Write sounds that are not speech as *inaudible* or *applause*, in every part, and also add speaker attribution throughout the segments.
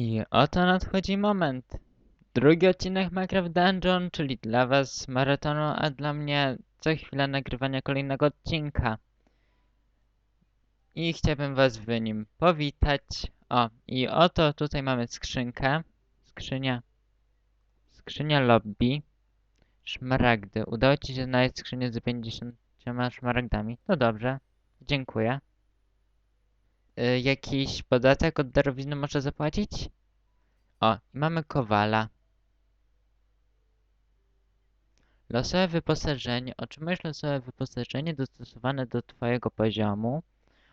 Speaker 1: I oto nadchodzi moment. Drugi odcinek Minecraft Dungeon, czyli dla was maratonu, a dla mnie co chwila nagrywania kolejnego odcinka. I chciałbym was w nim powitać. O, i oto tutaj mamy skrzynkę. Skrzynia. Skrzynia lobby. Szmaragdy. Udało ci się znaleźć skrzynię z 50 szmaragdami. To dobrze. Dziękuję. Y, jakiś podatek od darowizny można zapłacić? O, mamy kowala. Losowe wyposażenie. Otrzymujesz losowe wyposażenie dostosowane do twojego poziomu.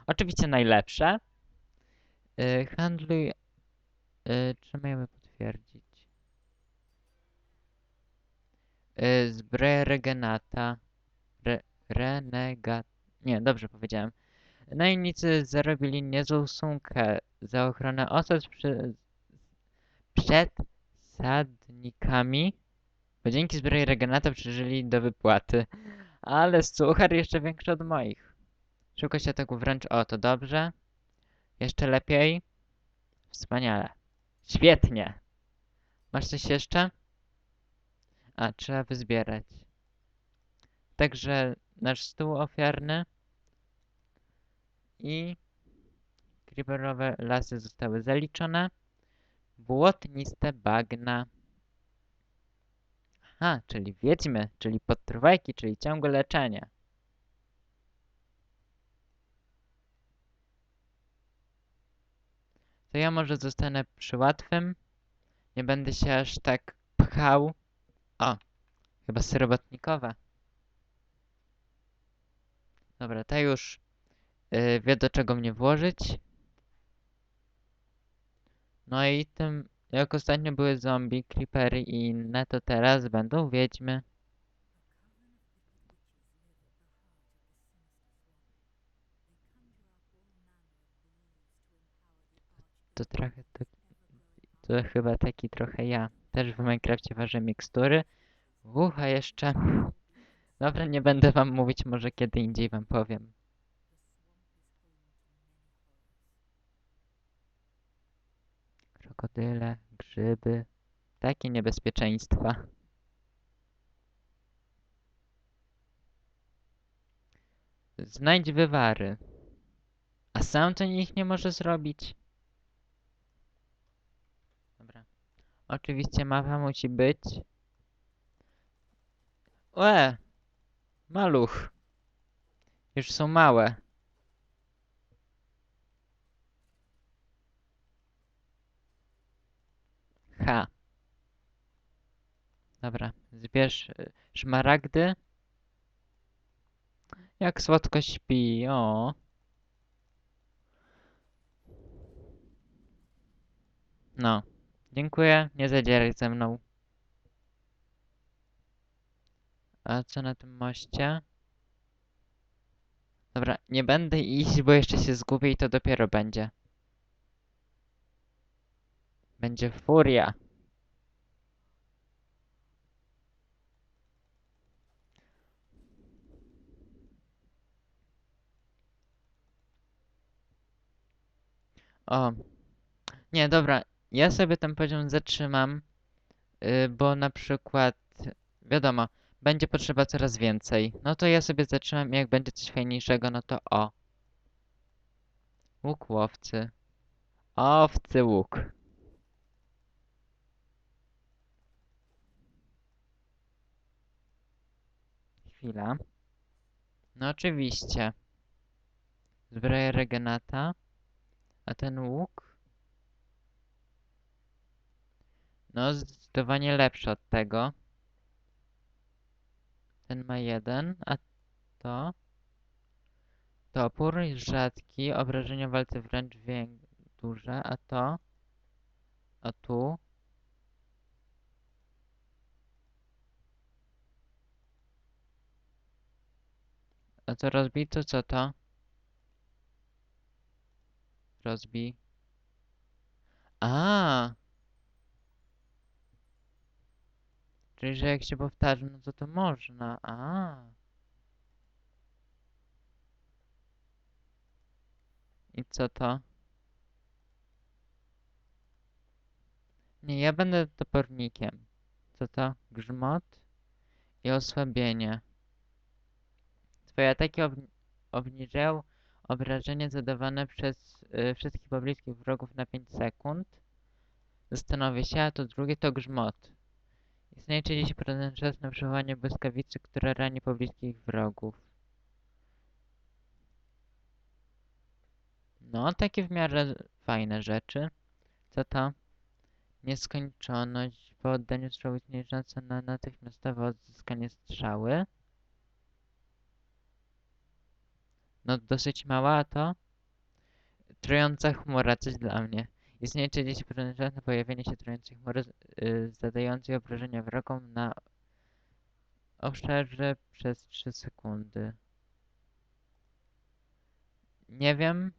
Speaker 1: Oczywiście najlepsze. Yy, handluj... Yy, czy mamy potwierdzić? Yy, zbroja regenata. Re, renegat... Nie, dobrze powiedziałem. Najemnicy zarobili niezłą sumkę za ochronę osad przed sadnikami, bo dzięki zbroi regenata przeżyli do wypłaty. Ale suchar jeszcze większy od moich. Szybkość ataku wręcz o, to dobrze. Jeszcze lepiej. Wspaniale. Świetnie. Masz coś jeszcze? A, trzeba wyzbierać. Także nasz stół ofiarny i creeperowe lasy zostały zaliczone. Błotniste bagna. Aha, czyli wiedźmy, czyli podtrwajki, czyli ciągłe leczenie. To ja może zostanę przy łatwym. Nie będę się aż tak pchał. O, chyba syrobotnikowe. Dobra, ta już yy, wie do czego mnie włożyć. No i tym, jak ostatnio były zombie, creepery i inne, to teraz będą wiedźmy. To trochę, to, to chyba taki trochę ja. Też w Minecrafcie ważę mikstury. Ucha jeszcze. Dobra, nie będę wam mówić, może kiedy indziej wam powiem. Krokodyle, grzyby, takie niebezpieczeństwa. Znajdź wywary. A sam to nikt nie może zrobić. Dobra. Oczywiście mapa musi być. Łe! Maluch. Już są małe. H. Dobra, zbierz y, szmaragdy. Jak słodko śpi, o. No, dziękuję, nie zadzieraj ze mną. A co na tym moście? Dobra, nie będę iść, bo jeszcze się zgubię i to dopiero będzie. Będzie furia. O. Nie, dobra. Ja sobie ten poziom zatrzymam, yy, bo na przykład, wiadomo, będzie potrzeba coraz więcej. No to ja sobie zatrzymam jak będzie coś fajniejszego, no to o. Łuk łowcy. Owcy łuk. No oczywiście. Zbroja regenata. A ten łuk? No, zdecydowanie lepszy od tego. Ten ma jeden, a to... Topór rzadki, obrażenia walce wręcz duże, a to... A tu... A to rozbij, to co to? Rozbij. A. Czyli, że jak się powtarzy, no to to można. A. I co to? Nie, ja będę topornikiem. Co to? Grzmot i osłabienie. Twoje ataki ob obniżają obrażenie zadawane przez y, wszystkich pobliskich wrogów na 5 sekund. Zastanowię się, a to drugie to grzmot. Istnieje 30% szans na przywołanie błyskawicy, która rani pobliskich wrogów. No, takie w miarę fajne rzeczy. Co to? Nieskończoność. Po oddaniu strzału istnieje na natychmiastowe odzyskanie strzały. No dosyć mała, to? Trująca chmura, coś dla mnie. Istnieje 30% szans na pojawienie się trującej chmury yy, zadającej obrażenia wrogom na obszarze przez 3 sekundy. Nie wiem.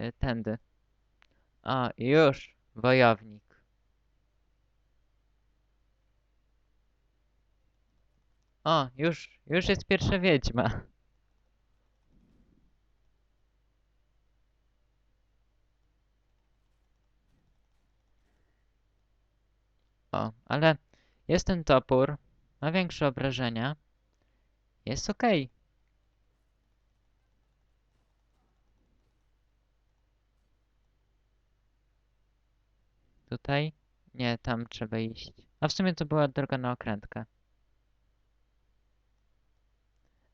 Speaker 1: Y, tędy. A, już! Wojownik. O, już, już jest pierwsza wiedźma. O, ale jest ten topór, ma większe obrażenia. Jest okej. Tutaj? Nie, tam trzeba iść. A w sumie to była droga na okrętkę.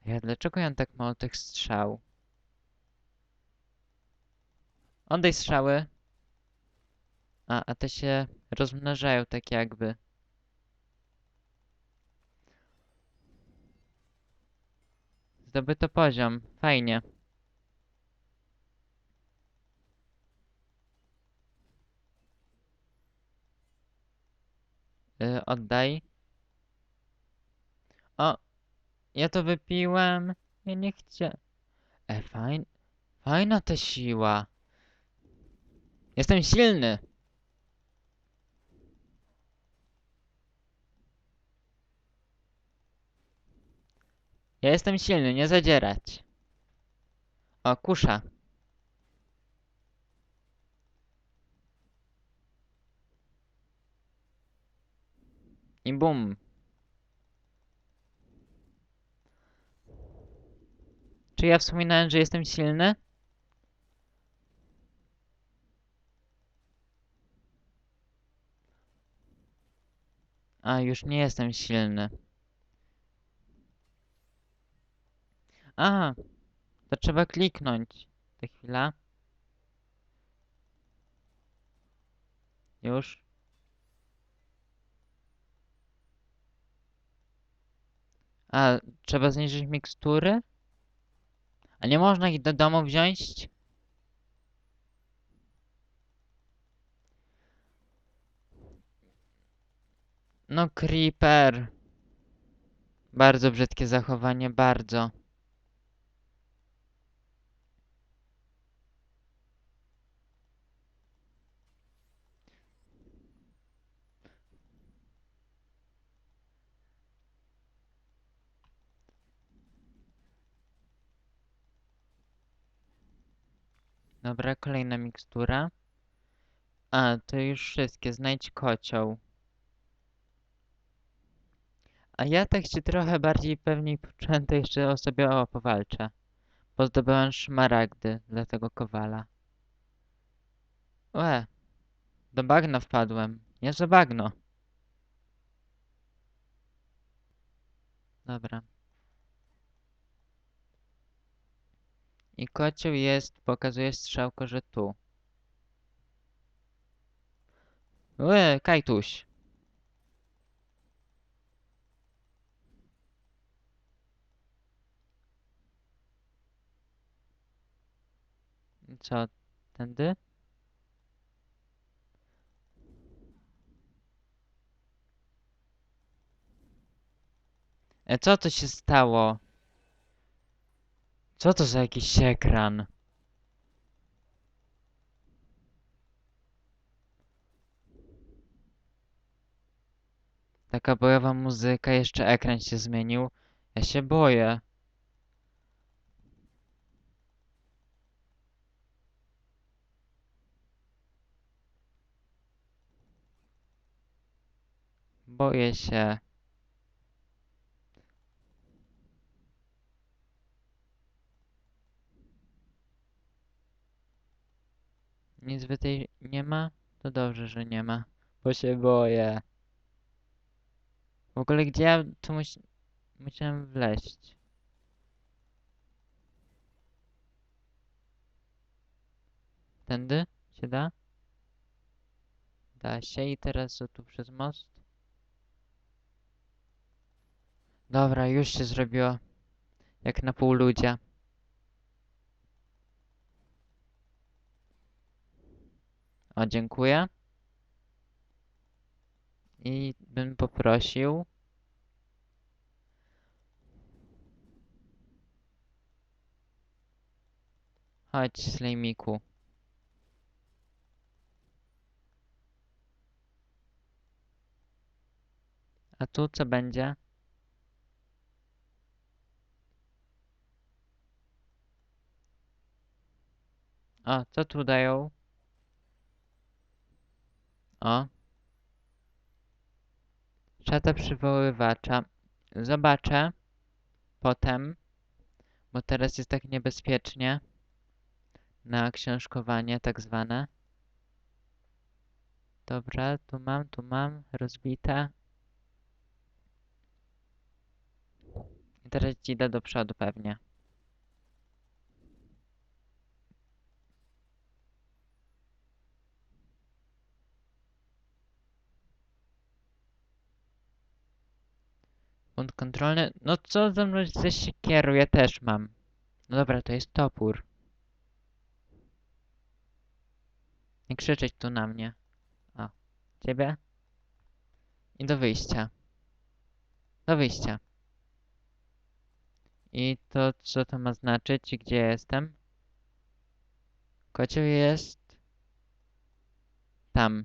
Speaker 1: Ja, dlaczego ja mam tak mało tych strzał? Oddaj strzały. A, a te się rozmnażają tak jakby. Zdobyto poziom. Fajnie. Y, oddaj. O! Ja to wypiłem. Ja nie chcę. E, fajn... Fajna ta siła. Jestem silny. Ja jestem silny, nie zadzierać. O, kusza. I bum. Czy ja wspominałem, że jestem silny? A, już nie jestem silny. Aha, to trzeba kliknąć. Ta chwila. Już. A, trzeba zniżyć mikstury? A nie można ich do domu wziąć? No, Creeper. Bardzo brzydkie zachowanie, bardzo. Dobra, kolejna mikstura. A, to już wszystkie. Znajdź kocioł. A ja tak się trochę bardziej pewniej poczułem, to jeszcze o sobie o, powalczę. Bo zdobyłem szmaragdy dla tego kowala. Łe, do bagna wpadłem. Niezłe bagno. Dobra. I kocioł jest, pokazuje strzałko, że tu. Łe, kajtuś. Co, tędy? E, co to się stało? Co to za jakiś ekran? Taka bojowa muzyka, jeszcze ekran się zmienił. Ja się boję. Boję się. Nic tutaj nie ma? To dobrze, że nie ma, bo się boję. W ogóle gdzie ja tu musi... musiałem wleźć? Tędy się da? Da się i teraz co tu przez most? Dobra, już się zrobiło. Jak na pół ludzia. O, dziękuję. I bym poprosił. Chodź, Slejmiku. A tu co będzie? O, co tu dają? O. Szata przywoływacza. Zobaczę. Potem. Bo teraz jest tak niebezpiecznie. Na książkowanie tak zwane. Dobra, tu mam, tu mam. Rozbite. I teraz idę do przodu pewnie. Punkt kontrolny. No co ze mną ze siekierą? Ja też mam. No dobra, to jest topór. Nie krzyczeć tu na mnie. O, ciebie? I do wyjścia. Do wyjścia. I to, co to ma znaczyć gdzie jestem? Kocioł jest... Tam.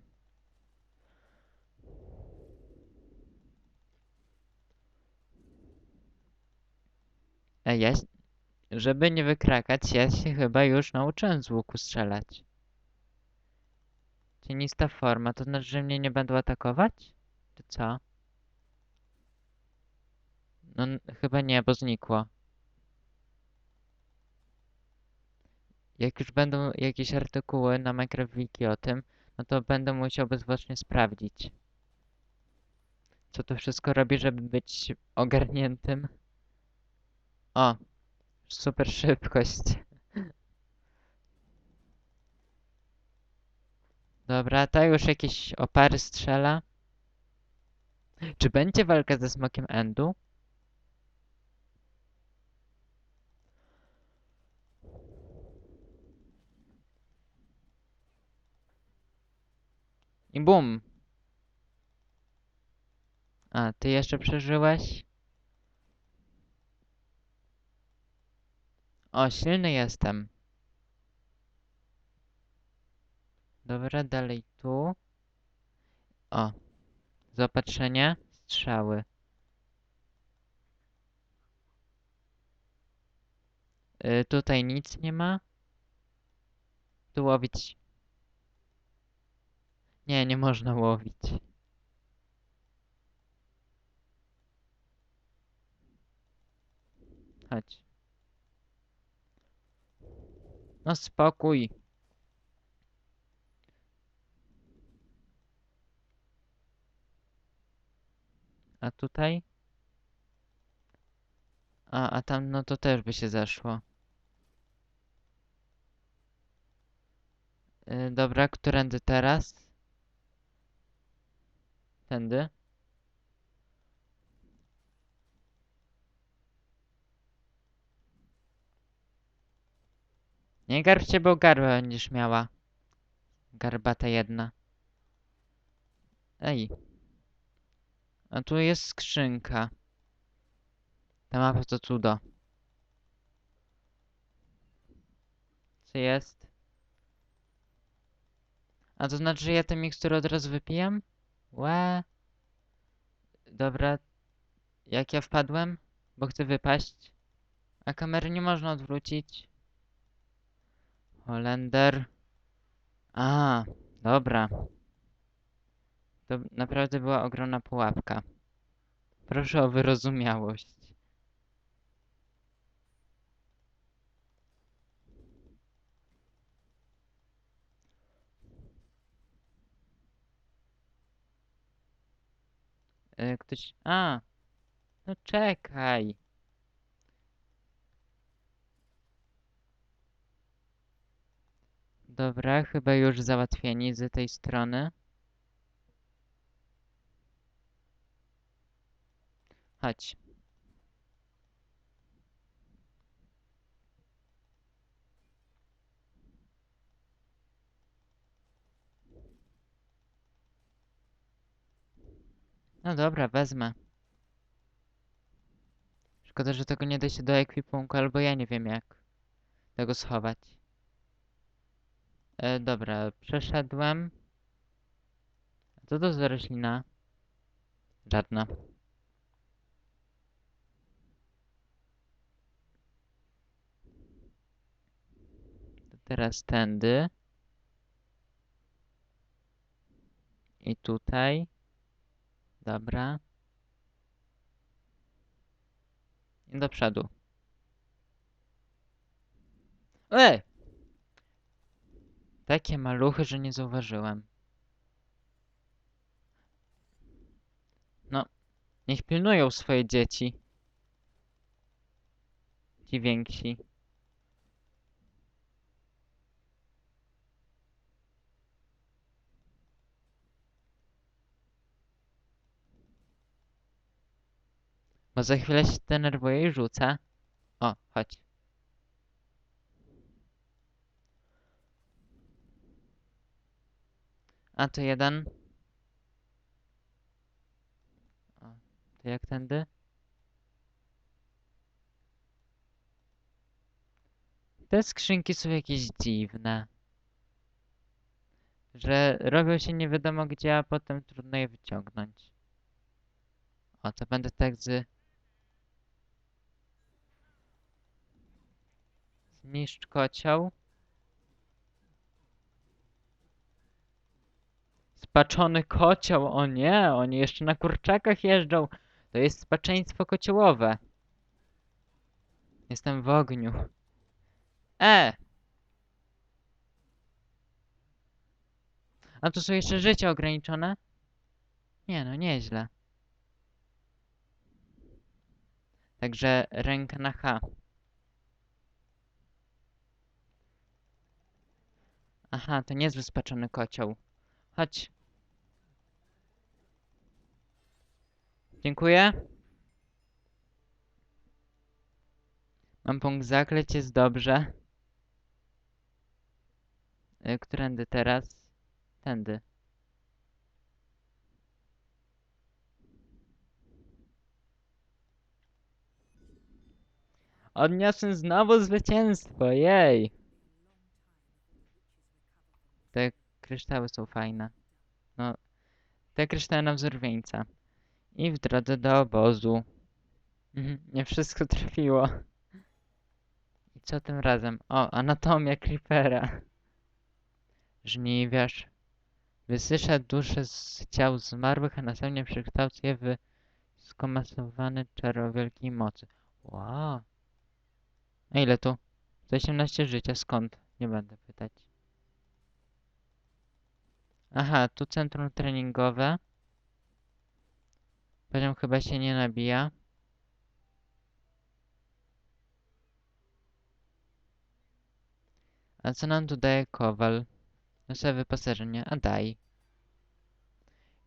Speaker 1: Ja... Żeby nie wykrakać, ja się chyba już nauczyłem z łuku strzelać. Cienista forma, to znaczy, że mnie nie będą atakować? Czy co? No, chyba nie, bo znikło. Jak już będą jakieś artykuły na Minecraft Wiki o tym, no to będę musiał bezwłocznie sprawdzić. Co to wszystko robi, żeby być ogarniętym? O, super szybkość. Dobra, ta już jakieś opary strzela. Czy będzie walka ze smokiem Endu? I bum! A, ty jeszcze przeżyłeś? O, silny jestem. Dobra, dalej tu. O, zaopatrzenie, strzały. Y, tutaj nic nie ma. Tu łowić. Nie, nie można łowić. Chodź. No spokój. A tutaj? A, a tam no to też by się zeszło. Yy, dobra, którędy teraz? Tędy? Nie garb bo garbę będziesz miała. Garbata jedna. Ej. A tu jest skrzynka. Ta mapa to cudo. Co jest? A to znaczy, że ja tę miksturę od razu wypijam? Łe. Dobra. Jak ja wpadłem? Bo chcę wypaść. A kamery nie można odwrócić. Holender. A, dobra. To naprawdę była ogromna pułapka. Proszę o wyrozumiałość. E, Ktoś... A! No czekaj! Dobra, chyba już załatwieni z tej strony. Chodź. No dobra, wezmę. Szkoda, że tego nie da się do ekwipunku, albo ja nie wiem jak tego schować. E, dobra, przeszedłem. Co to za roślina? Żadna. Teraz tędy. I tutaj. Dobra. I do przodu. E! Takie maluchy, że nie zauważyłem. No, niech pilnują swoje dzieci. Ci więksi. Bo za chwilę się denerwuję i rzucę. O, chodź. A to jeden. O, to jak tędy? Te skrzynki są jakieś dziwne. Że robią się nie wiadomo gdzie, a potem trudno je wyciągnąć. O, to będę tak z... Zniszcz kocioł. Spaczony kocioł, o nie, oni jeszcze na kurczakach jeżdżą. To jest spaczeństwo kociołowe. Jestem w ogniu. E! A tu są jeszcze życia ograniczone? Nie no, nieźle. Także ręka na H. Aha, to niezły spaczony kocioł. Chodź. Dziękuję. Mam punkt zakleć, jest dobrze. Y, Którędy teraz? Tędy. Odniosłem znowu zwycięstwo, jej! Te kryształy są fajne. No, te kryształy na wzór wieńca. I w drodze do obozu. Mhm, Nie wszystko *laughs* trafiło. I co tym razem? O, anatomia Creepera. Żniwiarz. Wysysza dusze z ciał zmarłych, a następnie przekształca je w skomasowany czaro wielkiej mocy. Wow. A ile tu? 118 życia, skąd? Nie będę pytać. Aha, tu centrum treningowe. Poziom chyba się nie nabija. A co nam tu daje kowal? Nowe wyposażenie, a daj.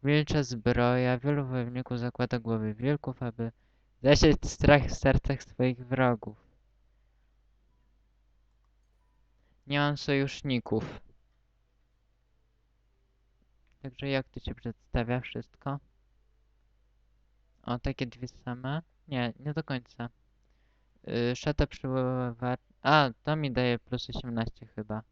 Speaker 1: Wilcza zbroja. Wielu wojowników zakłada głowy wilków, aby zasiać strach w sercach swoich wrogów. Nie mam sojuszników. Także jak tu się przedstawia wszystko? O, takie dwie same? Nie, nie do końca. Yy, szata przywoływa... A, to mi daje plus 18 chyba.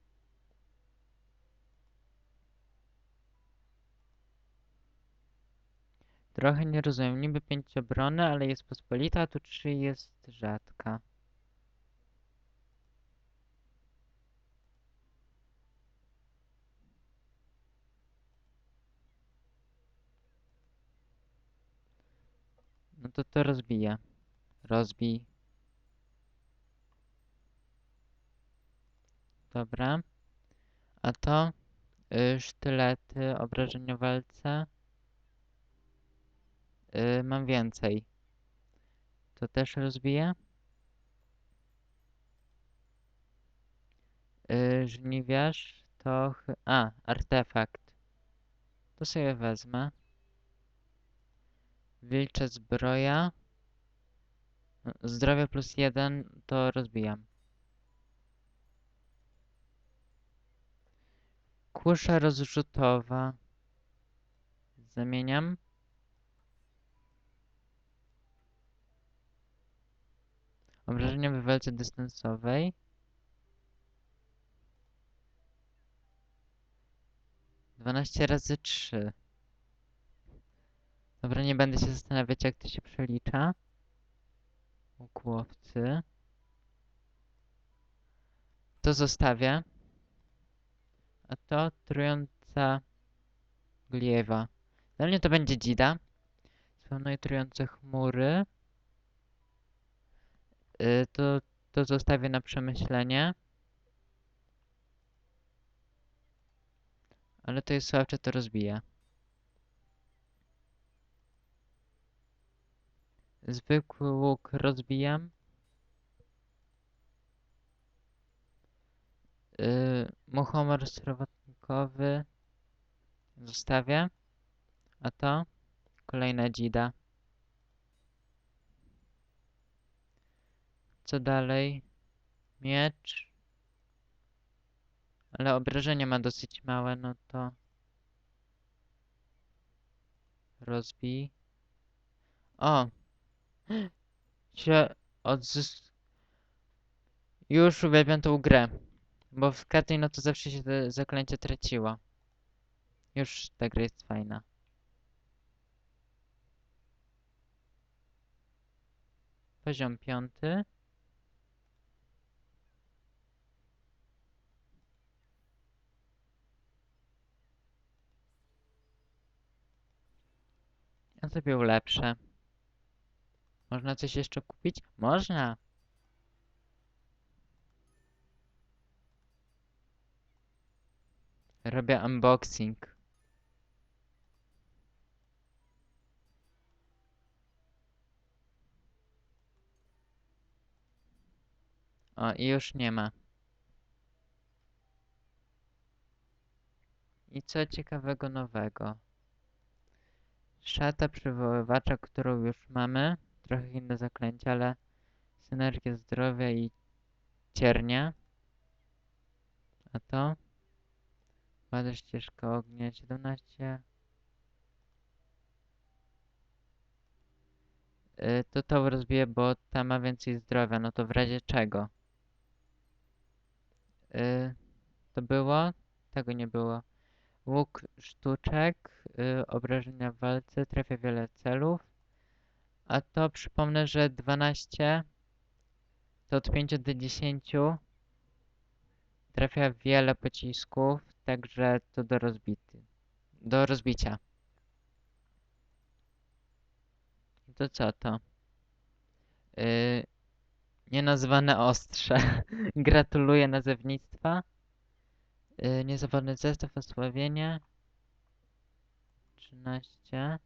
Speaker 1: Trochę nie rozumiem. Niby 5 obrony, ale jest pospolita, a tu 3 jest rzadka. No to to rozbija. Rozbij. Dobra. A to? Y, sztylety, obrażenia w walce. Y, mam więcej. To też rozbiję. Y, żniwiarz to... A, artefakt. To sobie wezmę. Wilcze zbroja. Zdrowie plus jeden to rozbijam. Kusza rozrzutowa. Zamieniam. Obrażenia w walce dystansowej. Dwanaście razy trzy. Dobra, nie będę się zastanawiać, jak to się przelicza. Łukłowcy. To zostawię. A to trująca gliewa. Dla mnie to będzie dzida. Spełnuje trujące chmury. Y, to, to zostawię na przemyślenie. Ale to jest słabsze, to rozbija. Zwykły łuk rozbijam. Yy, muchomor srowotnikowy zostawię. A to kolejna dzida. Co dalej? Miecz. Ale obrażenia ma dosyć małe, no to rozbij. O! Się odzys... Już uwielbiam tą grę. Bo w Katej no to zawsze się te zaklęcie traciło. Już ta gra jest fajna. Poziom piąty. Ja sobie ulepszę. Można coś jeszcze kupić? Można! Robię unboxing. O, i już nie ma. I co ciekawego nowego? Szata przywoływacza, którą już mamy. Trochę inne zaklęcia, ale synergia zdrowia i ciernia. A to? Badasz ścieżkę ognia 17. Y, to to rozbiję, bo ta ma więcej zdrowia, no to w razie czego? Y, to było? Tego nie było. Łuk sztuczek, y, obrażenia w walce, trafia wiele celów. A to przypomnę, że 12 to od 5 do 10 trafia wiele pocisków, także to do rozbity. Do rozbicia. To co to? Yy, nienazwane ostrze. *laughs* Gratuluję nazewnictwa. Yy, niezawodny zestaw, osławienie. 13.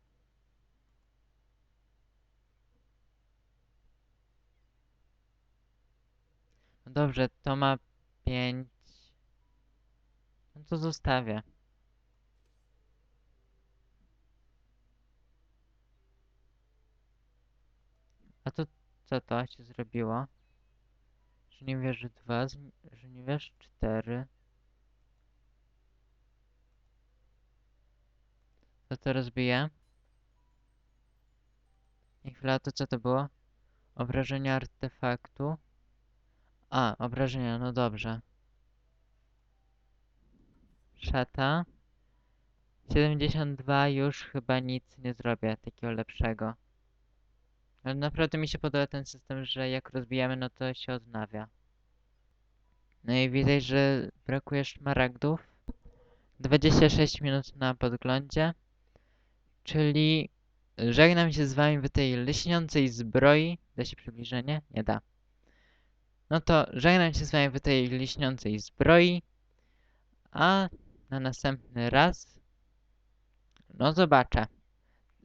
Speaker 1: No dobrze, to ma 5. No to zostawię. A to co to się zrobiło? Żniwiarz 2, żniwiarz 4. To to rozbiję. I chwila, to co to było? Obrażenia artefaktu. A, obrażenia, no dobrze. Szata. 72 już chyba nic nie zrobię takiego lepszego. Ale naprawdę mi się podoba ten system, że jak rozbijamy, no to się odnawia. No i widać, że brakuje szmaragdów. 26 minut na podglądzie. Czyli żegnam się z wami w tej lśniącej zbroi. Da się przybliżenie? Nie da. No to żegnam się z wami w tej lśniącej zbroi. A na następny raz. No zobaczę,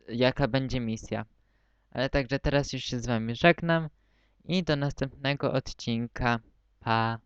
Speaker 1: jaka będzie misja. Ale także teraz już się z wami żegnam i do następnego odcinka. Pa.